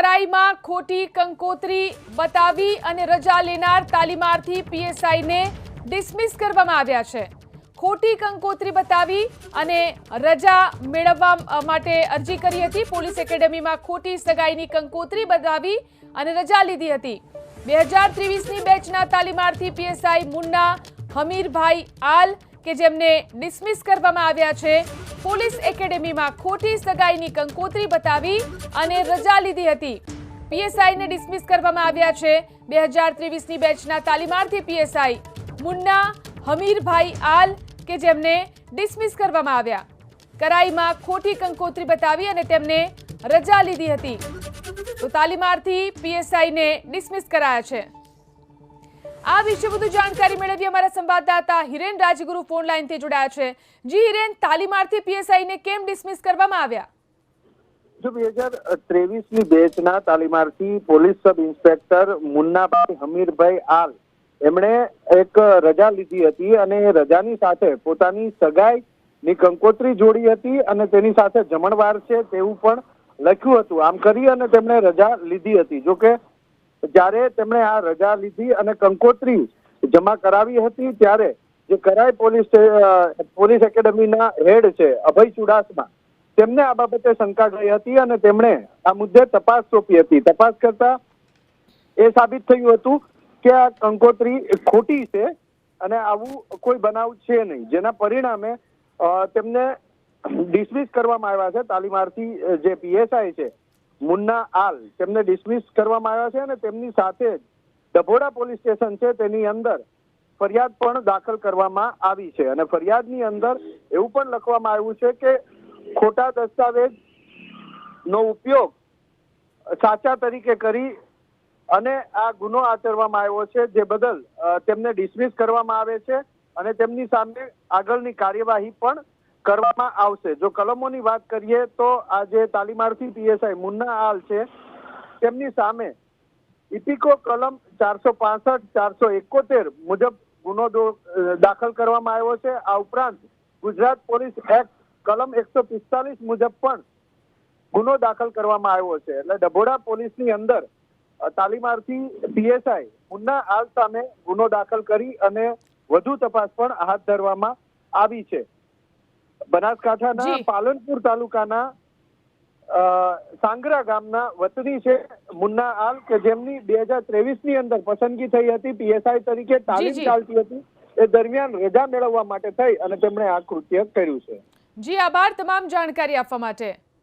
કરાઈમાં ખોટી કંકોત્રી બતાવી અને રજા લેનાર તાલીમાર્થી પીએસઆઈને ડિસમિસ કરવામાં આવ્યા છે. ખોટી કંકોત્રી બતાવી અને રજા મેળવવા માટે અરજી કરી હતી. પોલીસ એકેડેમીમાં ખોટી સગાઈની કંકોત્રી બતાવી અને રજા લીધી હતી. બે હજાર ત્રેવીસની બેચના તાલીમાર્થી પીએસઆઈ મુન્ના હમીરભાઈ આલ કે જેમને ડિસમિસ કરવામાં આવ્યા છે, પોલીસ એકેડેમીમાં ખોટી સગાઈની કંકોત્રી બતાવી અને રજા લીધી હતી. પીએસઆઈને ડિસમિસ કરવામાં આવ્યા છે. બે હજાર ત્રેવીસની બેચના તાલીમાર્થી પીએસઆઈ મુન્ના હમીરભાઈ આલ કે જેમને ડિસમિસ કરવામાં આવ્યા. કરાઈમાં ખોટી કંકોત્રી બતાવી અને તેમને રજા લીધી હતી. તો તાલીમાર્થી પીએસઆઈને ડિસમિસ કરાયા છે. આ વિશે વધુ જાણકારી મેળવી અમારા સંવાદદાતા હિરેન રાજગુરુ ફોન લાઈનથી જોડાયા છે. જી હિરેન, તાલીમાર્થી પીએસઆઈને કેમ ડિસમિસ કરવામાં આવ્યા? જો બે હજાર ત્રેવીસની બેચના તાલીમાર્થી police sub inspector Munnabhai Hamirbhai Aal એમણે એક રજા લીધી હતી અને રજાની સાથે પોતાની સગાઈ ની કંકોત્રી જોડી હતી અને તેની સાથે જમણવાર છે તેવું પણ લખ્યું હતું. આમ કરી અને તેમણે રજા લીધી હતી. જોકે જ્યારે તેમણે આ રજા લીધી અને કંકોત્રી જમા કરાવી હતી, ત્યારે જે કરાય પોલીસ પોલીસ એકેડેમીના હેડ છે, અભય ચુડાસમા, તેમને આ બાબતે શંકા ગઈ હતી અને તેમણે આ મુદ્દે તપાસ સોંપી હતી. તપાસ કરતા એ સાબિત થયું હતું કે આ કંકોત્રી ખોટી છે અને આવું કોઈ બનાવ છે નહીં. જેના પરિણામે તેમને ડિસમિસ કરવામાં આવ્યા છે. તાલીમાર્થી જે પીએસઆઈ છે મુન્ના આલ તેમને ડિસમિસ કરવામાં આવ્યા છે અને તેમની સાથે જ ડભોડા પોલીસ સ્ટેશન છે તેની અંદર ફરિયાદ પણ દાખલ કરવામાં આવી છે. અને ફરિયાદની અંદર એવું પણ લખવામાં આવ્યું છે કે ખોટા દસ્તાવેજ નો ઉપયોગ સાચા તરીકે કરી અને આ ગુનો આચરવામાં આવ્યો છે, જે બદલ તેમને ડિસમિસ કરવામાં આવે છે અને તેમની સામે આગળની કાર્યવાહી પણ કરવામાં આવશે. જો કલમોની વાત કરીએ તો આ જે તાલીમાર્થી પીએસઆઈ મુન્ના આલ છે. તેમની સામે ઇપિકો કલમ ચારસો પાસઠ, ચારસો એકોતેર મુજબ ગુનો દાખલ કરવામાં આવ્યો છે. આ ઉપરાંત ગુજરાત પોલીસ એક્ટ કલમ એકસો પિસ્તાલીસ મુજબ પણ ગુનો દાખલ કરવામાં આવ્યો છે. એટલે ડભોડા પોલીસની અંદર તાલીમાર્થી પીએસઆઈ મુન્ના આલ સામે ગુનો દાખલ કરી અને વધુ તપાસ પણ હાથ ધરવામાં આવી છે. બનાસકાંઠાના પાલનપુર તાલુકાના સાંગરા ગામના વતની છે મુન્ના આલ કે જેમની બે હજાર ત્રેવીસની અંદર પસંદગી થઈ હતી પીએસઆઈ તરીકે તાલીમ ચાલતી હતી. એ દરમિયાન રજા મેળવવા માટે થઈ અને તેમણે આ કૃત્ય કર્યું છે. જી આભાર. તમામ જાણકારી આપવા માટે.